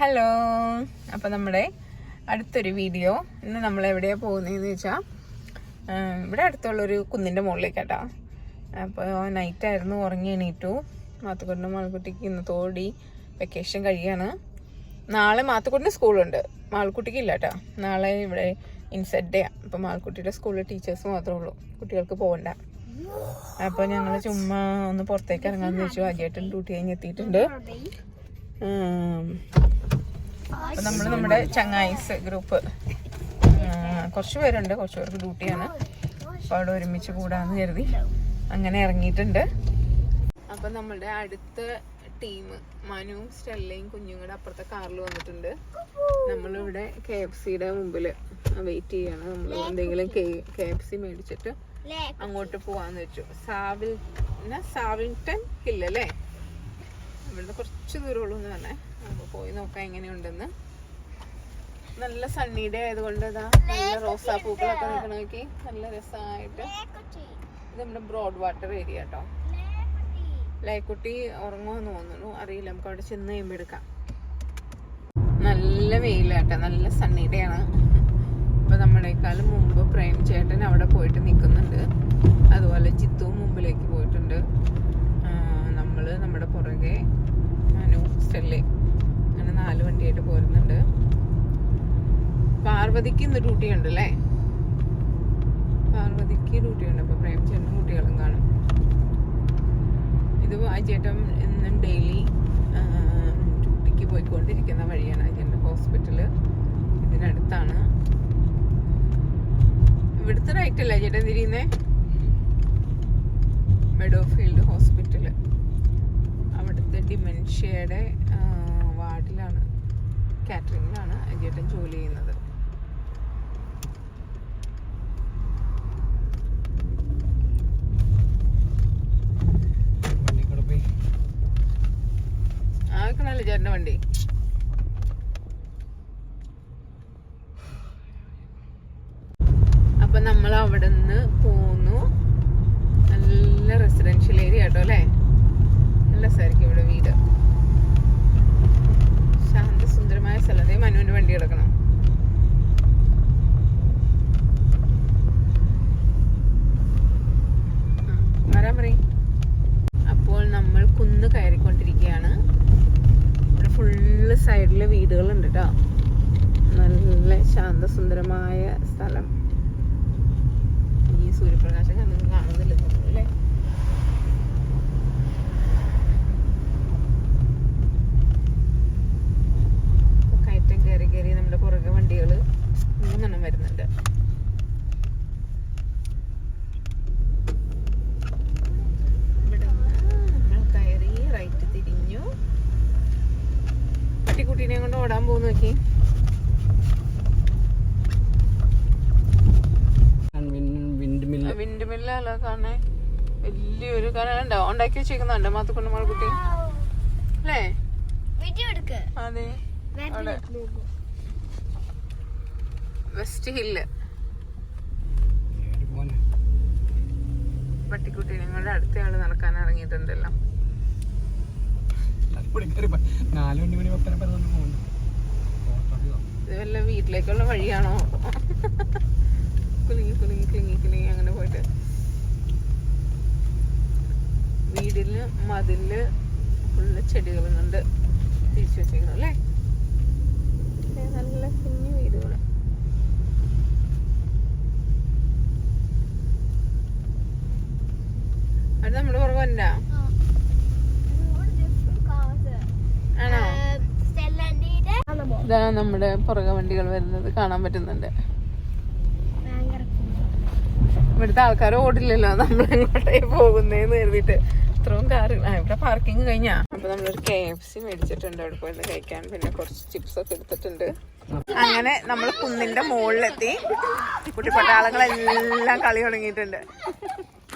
Hello അപ്പോൾ നമ്മുടെ അടുത്തൊരു വീഡിയോ ഇന്ന് നമ്മൾ എവിടെയാണ് പോകുന്നതെന്ന് വെച്ചാൽ ഇവിടെ അടുത്തുള്ളൊരു കുന്നിന്റെ മുകളിലേക്കാട്ടോ. അപ്പോൾ നൈറ്റായിരുന്നു ഉറങ്ങി എണീറ്റു. മാത്തുക്കുട്ടിനും മാൾക്കുട്ടിക്ക് ഇന്ന് തോടി വെക്കേഷൻ കഴിയാണ്. നാളെ മാത്തുക്കുട്ടിന് സ്കൂളുണ്ട്. മാൾക്കുട്ടിക്ക് ഇല്ല കേട്ടോ നാളെ ഇവിടെ ഇൻസെറ്റ് ഡേ അപ്പോൾ മാൾക്കുട്ടിയുടെ സ്കൂളിൽ ടീച്ചേഴ്സ് മാത്രമേ ഉള്ളൂ. കുട്ടികൾക്ക് പോകണ്ട അപ്പോൾ ഞങ്ങൾ ചുമ്മാ ഒന്ന് പുറത്തേക്ക് ഇറങ്ങാമെന്ന് വെച്ചു ആദ്യമായിട്ടും ഡ്യൂട്ടി കഴിഞ്ഞ് എത്തിയിട്ടുണ്ട്. അപ്പൊ നമ്മൾ നമ്മുടെ ചങ്ങായിസ് ഗ്രൂപ്പ് കുറച്ച് പേരുണ്ട് കുറച്ച് പേർക്ക് ഡ്യൂട്ടിയാണ് അപ്പൊ അവിടെ ഒരുമിച്ച് കൂടാന്ന് കരുതി. അങ്ങനെ ഇറങ്ങിയിട്ടുണ്ട്. അപ്പൊ നമ്മളുടെ അടുത്ത ടീം മനു സ്റ്റെല്ലയും കുഞ്ഞും കൂടെ അപ്പുറത്തെ കാറിൽ വന്നിട്ടുണ്ട്. നമ്മളിവിടെ കെ എഫ് സിയുടെ മുമ്പിൽ വെയിറ്റ് ചെയ്യാണ്. നമ്മൾ എന്തെങ്കിലും കെ എഫ് സി മേടിച്ചിട്ട് അങ്ങോട്ട് പോവാന്ന് വെച്ചു. സാവിൽ സാവിൽട്ടൺ ഹില്ലല്ലേ ഇവിടുന്ന് കുറച്ച് ദൂരമുള്ളൂ എന്ന് പറഞ്ഞേ. അപ്പോൾ പോയി നോക്കാം എങ്ങനെയുണ്ടെന്ന്. നല്ല സണ്ണി ഡേ ആയതുകൊണ്ട് ഇതാ നല്ല റോസാപ്പൂക്കളൊക്കെ നോക്കി. നല്ല രസമായിട്ട് ഇത് നമ്മുടെ ബ്രോഡ് വാട്ടർ ഏരിയ കേട്ടോ. ലൈക്കുട്ടി ഉറങ്ങുമെന്ന് തോന്നുന്നു. അറിയില്ല നമുക്ക് അവിടെ ചെന്ന് കഴിയുമ്പോൾ എടുക്കാം. നല്ല വെയിലാട്ടോ. നല്ല സണ്ണി ഡേ ആണ് ഇപ്പൊ നമ്മളെക്കാളും മുമ്പ് പ്രേം ചേട്ടൻ അവിടെ പോയിട്ട് നിൽക്കുന്നുണ്ട് അതുപോലെ ചിത്തു മുമ്പിലേക്ക് പോയിട്ടുണ്ട്. നമ്മൾ നമ്മുടെ പുറകെ അനു സ്റ്റെല്ലേ അങ്ങനെ നാല് വണ്ടിയായിട്ട് പോരുന്നുണ്ട്. പാർവതിക്ക് ഇന്ന് ഡ്യൂട്ടി ഉണ്ട് അല്ലേ? പാർവതിക്ക് ഡ്യൂട്ടി ഉണ്ട്. അപ്പോൾ പ്രേം ചേട്ടനും കുട്ടികളും കാണും. ഇത് അജേട്ടൻ എന്നും ഡെയിലി ഡ്യൂട്ടിക്ക് പോയിക്കൊണ്ടിരിക്കുന്ന വഴിയാണ് അജേട്ടന്റെ ഹോസ്പിറ്റൽ ഇതിനടുത്താണ്. ഇവിടുത്തെ റൈറ്റ് അല്ലേ ചേട്ടൻ തിരിയുന്നേ? മെഡോഫീൽഡ് ഹോസ്പിറ്റൽ അവിടുത്തെ ഡിമെൻഷ്യയുടെ കാറ്ററിംഗിലാണ് അജേട്ടൻ ജോലി ചെയ്യുന്നത്. ആ വെക്കണല്ലേ ചേട്ടന്റെ വണ്ടി? അപ്പൊ നമ്മൾ അവിടെ നിന്ന് പോന്നു നല്ല റെസിഡൻഷ്യൽ ഏരിയ കേട്ടോ അല്ലേ നല്ല രസമായിരിക്കും ഇവിടെ വീട് ശാന്തസുന്ദരമായ സ്ഥലം ദേ മനുവിന്റെ വണ്ടി കിടക്കണം ആ, വരാൻ പറയും അപ്പോൾ നമ്മൾ കുന്ന് കയറിക്കൊണ്ടിരിക്കുകയാണ് ഇവിടെ ഫുള്ള് സൈഡിൽ വീടുകളുണ്ട് കേട്ടോ നല്ല ശാന്തസുന്ദരമായ സ്ഥലം ഈ കണ്ണിന് കാണുന്നില്ല അല്ലേ കയറ്റം കയറി കയറി നമ്മുടെ പുറകെ വണ്ടികൾ മൂന്നെണ്ണം വരുന്നുണ്ട്. കയറി റൈറ്റ് തിരിഞ്ഞു. പട്ടിക്കുട്ടീനെ കൊണ്ട് ഓടാൻ പോകുന്നു നോക്കി. വിൻഡ് മില്ലല്ല കാണേ വലിയൊരു കരണ്ടോ ഉണ്ടാക്കി വെച്ചേക്കുന്നുണ്ട് മാത്തുക്കുണ്ട് മാൾക്കുട്ടി അല്ലേ? അതെ. അവിടെ. വെസ്റ്റ് ഹില്ല് പട്ടിക്കുട്ടി നിങ്ങളുടെ അടുത്ത ആൾ നടക്കാൻ ഇറങ്ങിയിട്ടുണ്ടല്ലോ. ഇത് വല്ല വീട്ടിലേക്കുള്ള വഴിയാണോ? കുലുങ്ങി കുലുങ്ങി കുലുങ്ങി കുലുങ്ങി അങ്ങനെ പോയിട്ട്. വീടിൽ മതിൽ ഫുള്ള് ചെടികൾ കൊണ്ട് തിരിച്ചു വെച്ചേക്കണം അല്ലേ? നല്ല കുഞ്ഞു വീടുകൾ. അത് നമ്മുടെ പുറകെ വന്നാ ആണോ? ഇതാ നമ്മുടെ പുറകെ വണ്ടികൾ വരുന്നത് കാണാൻ പറ്റുന്നുണ്ട്. ഇവിടുത്തെ ആൾക്കാർ ഓടില്ലല്ലോ നമ്മൾ എങ്ങോട്ടേ പോകുന്നേന്ന് കരുതിയിട്ട്. ഇത്രയും കാറ്. ഇവിടെ പാർക്കിംഗ് കഴിഞ്ഞാ. അപ്പൊ നമ്മളൊരു കെ എഫ് സി മേടിച്ചിട്ടുണ്ട്. അവിടെ പോയി കഴിക്കാൻ പിന്നെ കുറച്ച് ചിപ്സ് ഒക്കെ എടുത്തിട്ടുണ്ട്. അങ്ങനെ നമ്മൾ കുന്നിന്റെ മുകളിലെത്തി. കുട്ടിപ്പട്ടാളങ്ങളെല്ലാം കളി തുടങ്ങിയിട്ടുണ്ട്.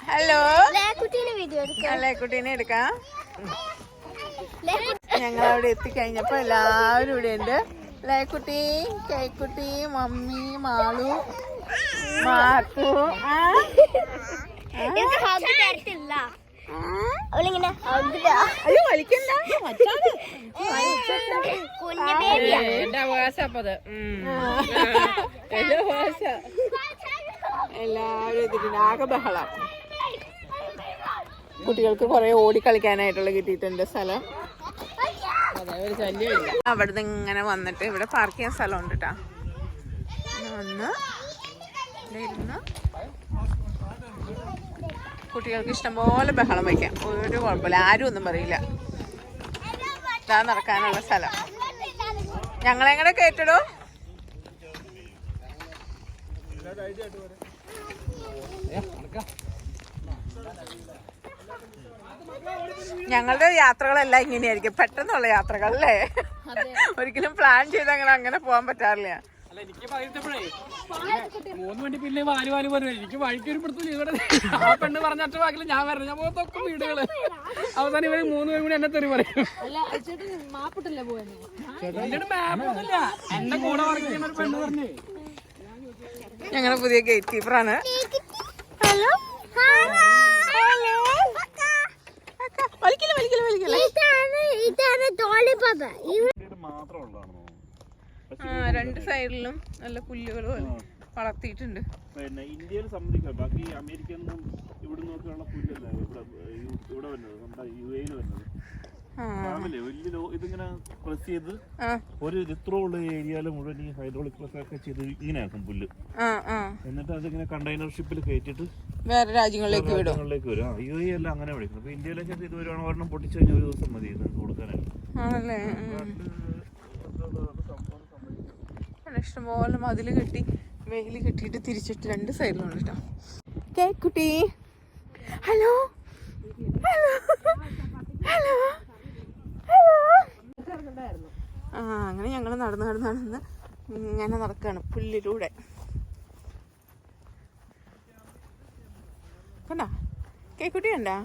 ഹലോ ലേക്കുട്ടീനെ വീഡിയോ എടുക്ക. അല്ലേ കുട്ടീനെ എടുക്കാം. ഞങ്ങൾ അവിടെ എത്തിക്കഴിഞ്ഞപ്പോ എല്ലാവരും ഇവിടെ ഉണ്ട്. ലേക്കുട്ടി കേക്കുട്ടി മമ്മി മാളു മാർക്കു ആ? ഹഗ് തരത്തില്ല അവളിങ്ങനെ അയ്യോ. കുഞ്ഞു ബേബിയാ എന്റെ അവകാശം അപ്പത് എന്റെ അവകാശം. എല്ലാവരും ഇതിന് ആകെ ബഹളം. കുട്ടികൾക്ക് കുറെ ഓടി കളിക്കാനായിട്ടുള്ള കിട്ടിയിട്ടുണ്ട് സ്ഥലം. അവിടുന്ന് ഇങ്ങനെ വന്നിട്ട് ഇവിടെ പാർക്ക് ചെയ്യാൻ സ്ഥലം ഉണ്ട് കേട്ടാ വന്ന് ഇവിടെ ഇരുന്ന്. കുട്ടികൾക്ക് ഇഷ്ടംപോലെ ബഹളം വയ്ക്കാം. ഒരു കുഴപ്പമില്ല. ആരും ഒന്നും പറയില്ല. ഇതാ നടക്കാനുള്ള സ്ഥലം. ഞങ്ങളെങ്ങനെ കേട്ടിടോ ഞങ്ങളുടെ യാത്രകളെല്ലാം ഇങ്ങനെയായിരിക്കും. പെട്ടെന്നുള്ള യാത്രകൾ അല്ലേ ഒരിക്കലും പ്ലാൻ ചെയ്ത് അങ്ങനെ അങ്ങനെ പോകാൻ പറ്റാറില്ല. അല്ല എനിക്ക് മൂന്ന് വണ്ടി പിന്നെ വാൽ വാൽ പറഞ്ഞു എനിക്ക് വഴിക്ക് ഒരു പിടുത്തില്ല ഇവിടെ ആ പെണ്ണ് പറഞ്ഞ വാക്കിൽ ഞാൻ വരണം ഞാൻ പോകുന്നതൊക്കെ വീടുകൾ. അവസാനം ഇവർ മൂന്ന് പേരും കൂടി എന്നെ തെറി പറയും. എന്നിട്ട് മാപ്പ് ഒന്നുമില്ല. എന്റെ കൂടെ വർക്ക് ചെയ്യുന്ന ഒരു പെണ്ണ് പറഞ്ഞു. ഞങ്ങളുടെ പുതിയ ഗേറ്റ് കീപ്പറാണ് ഹലോ വലിക്കില്ല വലിക്കില്ല വലിക്കില്ല. ഇതാണ് ഇതാണ് ആ രണ്ട് സൈഡിലും നല്ല പുല്ലുകൾ വളർത്തിയിട്ടുണ്ട്. പിന്നെ ഇന്ത്യയിൽ സമ്മതിക്കാം ബാക്കി അമേരിക്കന്നും ഇവിടെ നോക്കിയുള്ള പുല്ലല്ല. ഇവിടെ ഇവിടെ വരുന്നത്. നമ്മുടെ യു എയിൽ വരുന്നത്. വലിയ ഇതിങ്ങനെ പ്രസ് ചെയ്ത് ഒരു ഇത്ര ഉള്ള ഏരിയയിൽ മുഴുവൻ ഈ ഹൈഡ്രോളിക് പ്രസ് ഒക്കെ ചെയ്ത് ഇങ്ങനെ ആക്കും പുല്ല്. എന്നിട്ട് അതിങ്ങനെ കണ്ടെയ്നർ ഷിപ്പിൽ കയറ്റിട്ട് വേറെ രാജ്യങ്ങളിലേക്ക് വിടും. രാജ്യങ്ങളിലേക്ക് വരും. ആ യു എ എല്ലാം അങ്ങനെ വിളിക്കുന്നത്. അപ്പൊ ഇന്ത്യയിലേക്ക് ഇത് വരുവാണ് ഒരെണ്ണം പൊട്ടിച്ചു കഴിഞ്ഞാൽ ഒരു ദിവസം മതി ഇത് കൊടുക്കാനായിട്ട്. ഇഷ്ടംപോലെ മതിൽ കെട്ടി വെയിൽ കെട്ടിയിട്ട് തിരിച്ചിട്ട് രണ്ട് സൈഡിലുണ്ട് കേട്ടോ. കേക്കുട്ടി ഹലോ ഹലോ ഹലോ ഹലോ ആ അങ്ങനെ ഞങ്ങൾ നടന്ന് നടന്ന് നടന്ന് ഇങ്ങനെ നടക്കാണ് പുല്ലിലൂടെ. കണ്ടാ? കേക്കുട്ടി കണ്ടാ?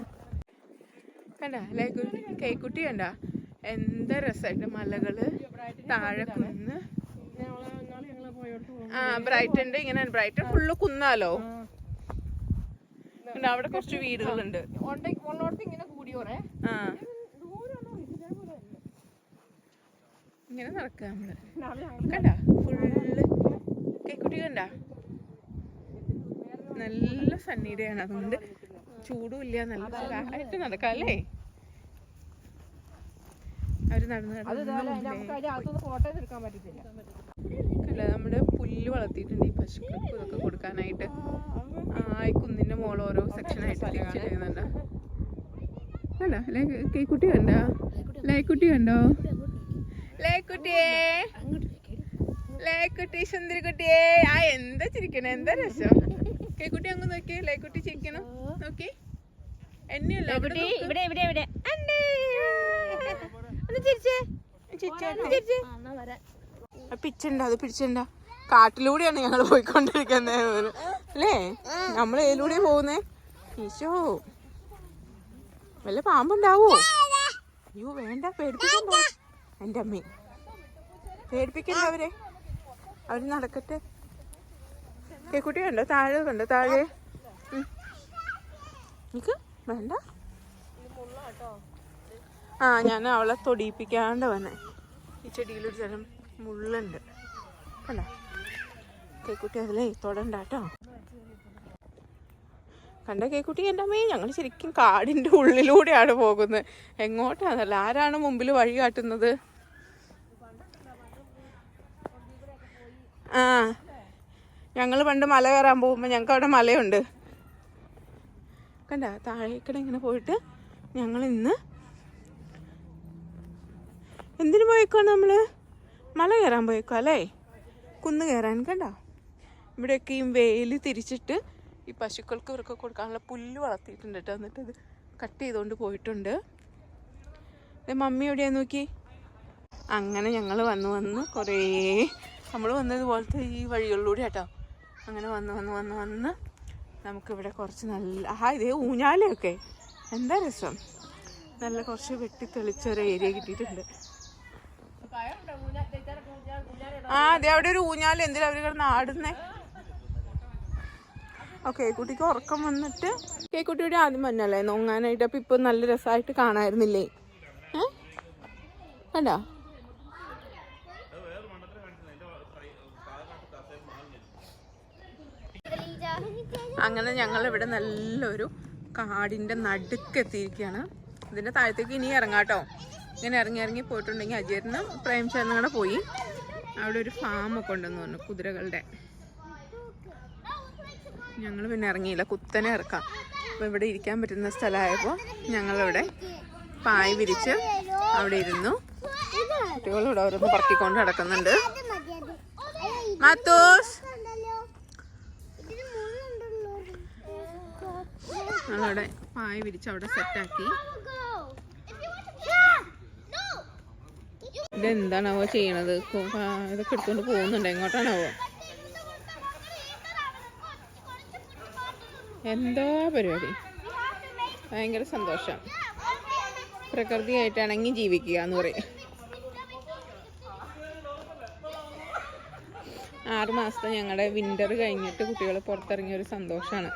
കണ്ടാ? ലേക്കുട്ടി കേക്കുട്ടി കണ്ടാ? എന്താ രസമായിട്ട് മലകൾ താഴെ കുന്ന് ആ ബ്രൈറ്റന്റെ ഇങ്ങനെ ബ്രൈറ്റൺ ഫുള്ള് കുന്നാലോ? പിന്നെ അവിടെ കുറച്ച് വീടുകളുണ്ട്. ഇങ്ങനെ നടക്കുക നമ്മൾ. കണ്ട? ഫുള്ള്. കേക്കുട്ടി കണ്ട? നല്ല സന്നിധിയാണ് അതുകൊണ്ട് ചൂടും ഇല്ല നല്ല സുഖമായിട്ട് നടക്കാം അല്ലേ? അവർ നടന്നു ഫോട്ടോ എടുക്കാൻ വളർത്തിയിട്ടുണ്ട് ഈ പശുക്കൾക്ക് ഇതൊക്കെ കൊടുക്കാനായിട്ട്. ആ ഈ കുന്നിന്റെ മോൾ ഓരോ സെക്ഷനായിട്ട് ചെയ്യുന്നുണ്ട്. കണ്ടോ കേക്കുട്ടി കണ്ടോ? ലേക്കുട്ടി കണ്ടോ? ലേക്കുട്ടിയേ. ലേക്കുട്ടി സുന്ദരിക്കുട്ടിയേ. ആ എന്താ ചിരിക്കണേ? എന്താ രസം? കേക്കുട്ടി അങ്ങ് നോക്കിയേ ലേക്കുട്ടി ചിരിക്കണം. നോക്കി. എന്നെയല്ല ഇവിടെ ഇവിടെ ഇവിടെ ഇവിടെ. അണ്ടേ. ഒന്ന് ചിരിച്ചേ. ചിരിച്ചേ. അന്നാ വരാ. പിച്ചുണ്ടോ അത് പിടിച്ചുണ്ടോ. കാട്ടിലൂടെയാണ് ഞങ്ങൾ പോയിക്കൊണ്ടിരിക്കുന്നത് അല്ലേ? നമ്മൾ ഏതിലൂടെ പോകുന്നേ? ഈശോ. വല്ല പാമ്പുണ്ടാവോ? അയ്യോ വേണ്ട. പേടിപ്പിക്കണ്ട. എന്റെ അമ്മ. പേടിപ്പിക്കണ്ട അവരെ. അവർ നടക്കട്ടെ. കേക്കുട്ടി കണ്ടോ? താഴെ കണ്ടോ? താഴെ. എനിക്ക് നിക്ക്. വേണ്ട. ആ ഞാൻ അവളെ തൊടിയിപ്പിക്കാണ്ട് വന്നെ. ഈ ചെടിയിലൊരു തരം മുള്ളുണ്ട്. കണ്ടോ? കേക്കുട്ടി അതിലേ തൊടണ്ട കേട്ടോ കണ്ട കേക്കുട്ടി എന്റെ അമ്മയെ ഞങ്ങൾ ശരിക്കും കാടിന്റെ ഉള്ളിലൂടെയാണ് പോകുന്നത്. എങ്ങോട്ടാന്നല്ല ആരാണ് മുമ്പിൽ വഴി കാട്ടുന്നത്? ആ ഞങ്ങൾ പണ്ട് മല കയറാൻ പോകുമ്പോൾ ഞങ്ങൾക്ക് അവിടെ മലയുണ്ട്. കണ്ട താഴേക്കടെ ഇങ്ങനെ പോയിട്ട് ഞങ്ങൾ ഇന്ന് എന്തിനു പോയേക്കാണ് നമ്മൾ മല കയറാൻ പോയേക്കോ അല്ലേ? കുന്ന് കയറാൻ കണ്ട? ഇവിടെയൊക്കെ ഈ വെയിൽ തിരിച്ചിട്ട് ഈ പശുക്കൾക്ക് ഇവർക്ക് കൊടുക്കാനുള്ള പുല്ല് വളർത്തിയിട്ടുണ്ട് കേട്ടോ എന്നിട്ട് ഇത് കട്ട് ചെയ്തുകൊണ്ട് പോയിട്ടുണ്ട്. മമ്മി എവിടെയാ നോക്കി? അങ്ങനെ ഞങ്ങൾ വന്ന് വന്ന് കുറേ നമ്മൾ വന്നതുപോലത്തെ ഈ വഴികളിലൂടെ കേട്ടോ അങ്ങനെ വന്ന് വന്ന് വന്ന് വന്ന് നമുക്കിവിടെ കുറച്ച് നല്ല ആ ഇതേ ഊഞ്ഞാലൊക്കെ. എന്താ രസം? നല്ല കുറച്ച് വെട്ടി തെളിച്ച ഒരു ഏരിയ കിട്ടിയിട്ടുണ്ട്. ആ അതെ അവിടെ ഒരു ഊഞ്ഞാൽ എന്തിനാ അവർ കിടന്ന് ആടുന്നേ? ഓക്കെ കുട്ടിക്ക് ഉറക്കം വന്നിട്ട് കേക്കുട്ടിയുടെ ആദ്യം മഞ്ഞല്ലേ നോങ്ങാനായിട്ട് അപ്പം ഇപ്പം നല്ല രസമായിട്ട് കാണായിരുന്നില്ലേ? ഏ? കണ്ടോ? അങ്ങനെ ഞങ്ങൾ ഇവിടെ നല്ലൊരു കാടിന്റെ നടുക്കെത്തിയിരിക്കുകയാണ്. ഇതിന്റെ താഴത്തേക്ക് ഇനി ഇറങ്ങാട്ടോ ഇങ്ങനെ ഇറങ്ങി ഇറങ്ങി പോയിട്ടുണ്ടെങ്കിൽ അജയറിനും പ്രേംചന്ദ് കൂടെ പോയി. അവിടെ ഒരു ഫാമൊക്കെ ഉണ്ടെന്ന് പറഞ്ഞു കുതിരകളുടെ. ഞങ്ങൾ പിന്നെ ഇറങ്ങിയില്ല. കുത്തനെ ഇറക്കാം. അപ്പോൾ ഇവിടെ ഇരിക്കാൻ പറ്റുന്ന സ്ഥലമായപ്പോൾ ഞങ്ങളിവിടെ പായ് വിരിച്ച് അവിടെ ഇരുന്നു. കുട്ടികളിവിടെ ഓരോന്ന് പറക്കിക്കൊണ്ട് നടക്കുന്നുണ്ട്. മാത്തോസ്! ഞങ്ങളവിടെ പായ് വിരിച്ച് അവിടെ സെറ്റാക്കി. ഇതെന്താണാവോ ചെയ്യണത്? ഇതൊക്കെ എടുത്തുകൊണ്ട് പോകുന്നുണ്ട്? എങ്ങോട്ടാണാവോ? എന്താ പരിപാടി? ഭയങ്കര സന്തോഷം. പ്രകൃതിയായിട്ട് ഇണങ്ങി ജീവിക്കുക എന്ന് പറയും. ആറു മാസത്തെ ഞങ്ങളുടെ വിന്റർ കഴിഞ്ഞിട്ട് കുട്ടികൾ പുറത്തിറങ്ങിയ ഒരു സന്തോഷമാണ്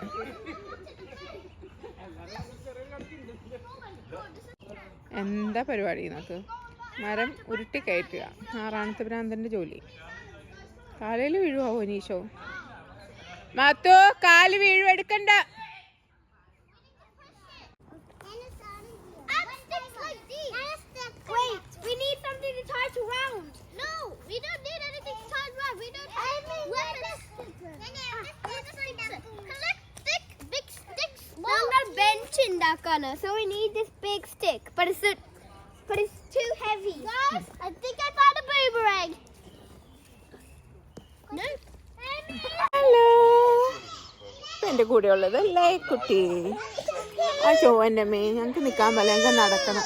എന്താ പരിപാടി നമുക്ക് മരം ഉരുട്ടി കയറ്റുക. ആറാണത്തെ ഭ്രാന്തന്റെ ജോലി. കാലയിൽ വീഴുവോ നീശോ മാത്തോ കാല് വീഴും എടുക്കണ്ട Wait, we need something to tie to round. No, we don't need anything to tie round. We എന്റെ കൂടെ ഉള്ളത് കുട്ടി? ആ ചോ മേ ഞങ്ങൾക്ക് നിൽക്കാൻ പല ഞങ്ങൾക്ക് നടക്കണം.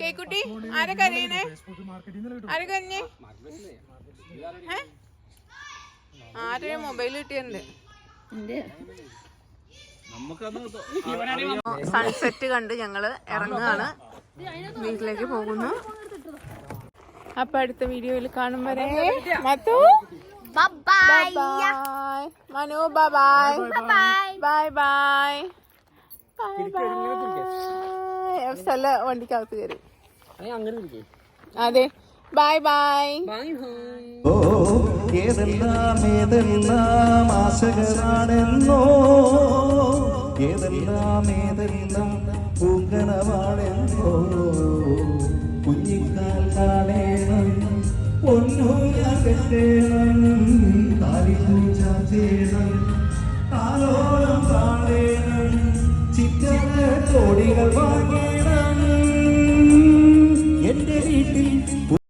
കേക്കുട്ടി ആരെ കരയണേ? ആരെ കരഞ്ഞേ? ആരുടെ മൊബൈൽ കിട്ടിയുണ്ട് സൺസെറ്റ് കണ്ട് ഞങ്ങൾ ഇറങ്ങുകയാണ്. വീട്ടിലേക്ക് പോകുന്നു. അപ്പൊ അടുത്ത വീഡിയോയിൽ കാണും വരെ. Mathu Manu bye bye. Bye bye സ്ഥല വണ്ടിക്കകത്ത് കയറി. അതെ. ബൈ ബൈ ബൈ ബൈ ഓ ഏതെല്ലാം ഏതെല്ലാം ആശകളാണെന്നോ? ഏതെല്ലാം ഏതെല്ലാം പൂങ്കണമാണെന്നോ കെട്ടേണം താലിപ്പൂച്ച ചേണം താലോളം താളേണം ചിറ്റങ്ങൾ കോടികൾ വാങ്ങി